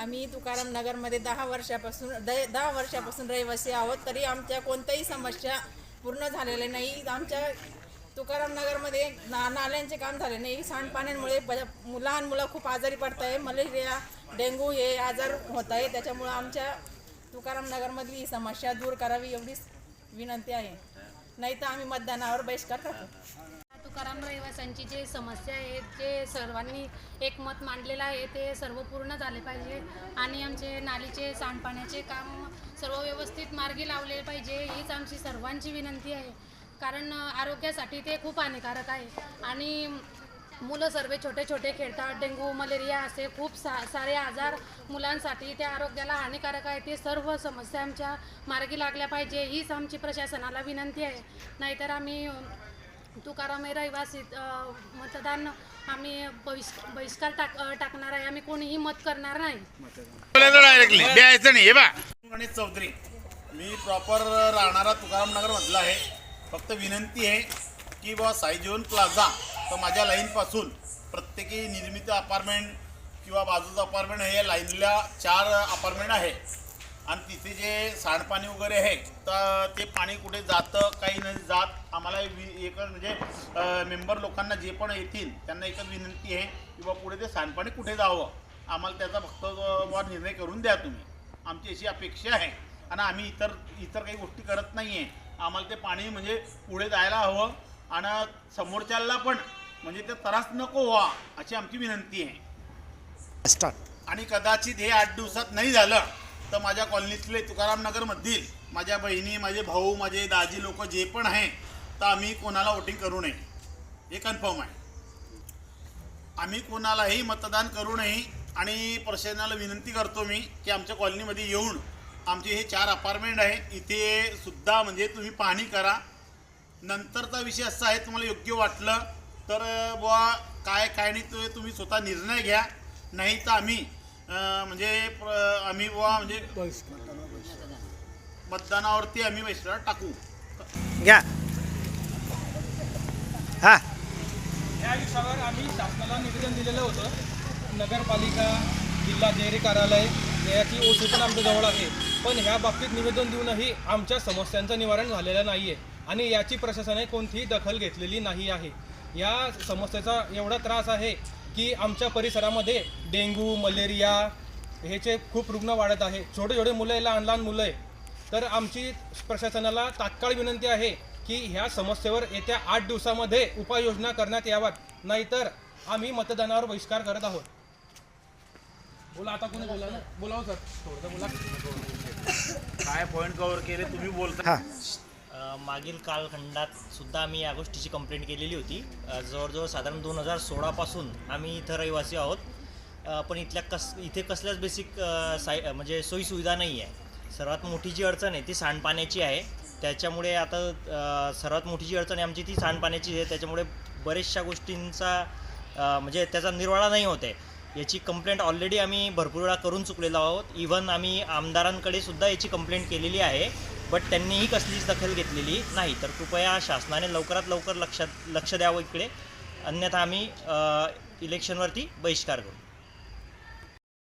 आम्ही तुकाराम नगरमध्ये दहा वर्षापासून द- दहा वर्षापासून रहिवासी आहोत तरी आमच्या कोणत्याही समस्या पूर्ण झालेल्या नाही. आमच्या तुकाराम नगरमध्ये ना नाल्यांचे काम झाले नाही. सांडपाण्यांमुळे लहान मुलं खूप आजारी पडत आहे मलेरिया डेंगू हे आजार होत आहे. त्याच्यामुळं आमच्या तुकाराम नगरमधली ही समस्या दूर करावी एवढीच विनंती आहे. नाही तर आम्ही मतदानावर बहिष्कार करतो. तुकाराम रहिवाशांची जे समस्या आहेत जे सर्वांनी एकमत मांडलेलं आहे ते सर्व पूर्ण झाले पाहिजे. आणि आमचे नालीचे सांडपाण्याचे काम सर्व व्यवस्थित मार्गी लावले पाहिजे हीच आमची सर्वांची विनंती आहे. कारण आरोग्यासाठी ते खूप हानिकारक आहे. आणि मुलं सर्व छोटे छोटे खेळतात डेंगू मलेरिया असे खूप सा सारे आजार मुलांसाठी त्या आरोग्याला हानिकारक आहे. ते सर्व समस्या आमच्या मार्गी लागल्या पाहिजे हीच आमची प्रशासनाला विनंती आहे. नाहीतर आम्ही तुकाराम रहिवासी मतदान आम्ही बहिष् बहिष्कार टाक टाकणार आहे. आम्ही कोणीही मत करणार नाही. हे. बा गणेश चौधरी मी प्रॉपर राहणारा तुकाराम नगर मधला आहे. फक्त विनंती आहे की बुवा साई जीवन प्लाझा तर माझ्या लाईनपासून प्रत्येकी निर्मित अपार्टमेंट किंवा बाजूचं अपार्टमेंट हे लाईनला चार अपार्टमेंट आहे. आणि तिथे जे सांडपाणी वगैरे आहे तर ते पाणी कुठे जातं काही नाही जात आम्हाला एकच म्हणजे मेंबर लोकांना जे पण येतील त्यांना एकच विनंती आहे की बा पुढे ते सांडपाणी कुठे जावं? आम्हाला त्याचा फक्त निर्णय करून द्या तुम्ही. आमची अशी अपेक्षा आहे. आणि आम्ही इतर इतर काही गोष्टी करत नाही आहे आम्हाला ते पाणी म्हणजे पुढे जायला हवं. आणि समोरच्याला पण म्हणजे ते त्रास नको व्हा अशी आमची विनंती आहे. आणि कदाचित हे आठ दिवसात नाही झालं तर माझ्या कॉलनीतले तुकाराम नगरमधील माझ्या बहिणी माझे भाऊ माझे दाजी लोक जे पण आहे तर आम्ही कोणाला वोटिंग करू नये. हे कन्फर्म आहे. आम्ही कोणालाही मतदान करू नये आणि प्रशासनाला विनंती करतो मी की आमच्या कॉलनीमध्ये येऊन आमचे हे चार अपार्टमेंट आहे इथे सुद्धा म्हणजे तुम्ही पाहणी करा. नंतरचा विषय असा आहे तुम्हाला योग्य वाटलं तर बुवा काय काय नाही ते तुम्ही स्वतः निर्णय घ्या. नाही तर आम्ही म्हणजे आम्ही बुवा म्हणजे मतदानावरती आम्ही बहिष्कार टाकू. घ्या. हा. या विषयावर आम्ही शासनाला निवेदन दिलेलं होतं. नगरपालिका जिल्हा डेअरी कार्यालय याची ओसी पण आमच्या जवळ आहे. पण ह्या बाबतीत निवेदन देऊनही आमच्या समस्यांचं निवारण झालेलं नाही आहे आणि याची प्रशासनाने कोणतीही दखल घेतलेली नाही आहे. या समस्येचा एवढा त्रास आहे की आमच्या परिसरामध्ये डेंग्यू मलेरिया ह्याचे खूप रुग्ण वाढत आहे. छोटे छोटे मुलं आहे लहान लहान मुलं आहे. तर आमची प्रशासनाला तात्काळ विनंती आहे की ह्या समस्येवर येत्या आठ दिवसामध्ये उपाययोजना करण्यात याव्यात नाहीतर आम्ही मतदानावर बहिष्कार करत आहोत. बोला आता कोणी बोला ना बोलाव सर. थोडं बोला. काय पॉईंट कव्हर केले तुम्ही बोलता. हा. मागील कालखंडात सुद्धा आम्ही या गोष्टीची कंप्लेंट केलेली होती. जवळजवळ साधारण दोन हजार सोळापासून आम्ही इथं रहिवासी आहोत. पण इथल्या कस इथे कसल्याच बेसिक साय म्हणजे सोयीसुविधा नाही आहे. सर्वात मोठी जी अडचण आहे ती सांडपाण्याची आहे. त्याच्यामुळे आता सर्वात मोठी जी अडचण आहे आमची ती सांडपाण्याची आहे. त्याच्यामुळे बऱ्याचशा गोष्टींचा म्हणजे त्याचा निर्वाळा नाही होत आहे. याची कंप्लेंट ऑलरेडी आम्ही भरपूर वेळा करून चुकलेलो आहोत. इव्हन आम्ही आमदारांकडे सुद्धा याची कंप्लेंट केलेली आहे. बट त्यांनीही कसलीच दखल घेतलेली नाही. तर कृपया शासनाने लवकरात लवकर लक्षात लक्ष द्यावं इकडे. अन्यथा आम्ही इलेक्शनवरती बहिष्कार करू.